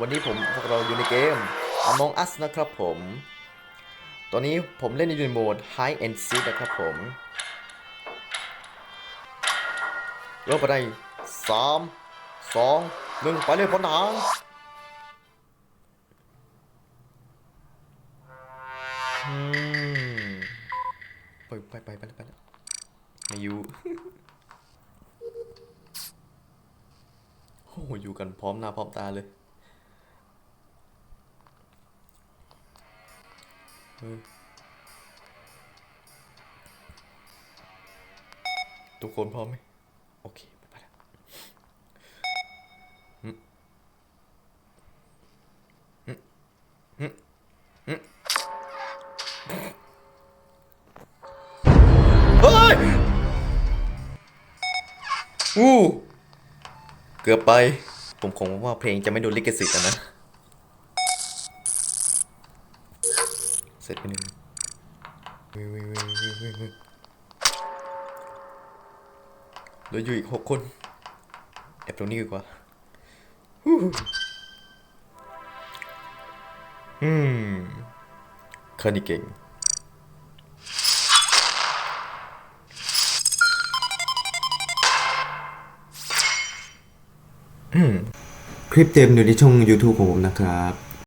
วันนี้ผมพวกเราอยู่ในเกม Among Us นะครับผม ตอนนี้ผมเล่นในโหมด High and Seek นะครับผมเริ่มไปได้สามสองหนึ่งไปเลยพลทหารอืมไปไปไปไปไปแล้วไม่อยู่โอ้โหอยู่กันพร้อมหน้าพร้อมตาเลย ทุกคนพร้อมไหมโอเคไปแล้วเฮ้ยอู้เกือบไป ผมคงว่าเพลงจะไม่โดนลิขสิทธิ์นะ เสร็จไปหนึ่งวิ่งวิ่งวิ่งวิ่งวิ่งวิ่งเหลืออยู่อีกหกคนแอบตรงนี้ดีกว่าอืมคานิเก่งอืมคลิปเต็มอยู่ในช่อง YouTube ของผมนะครับ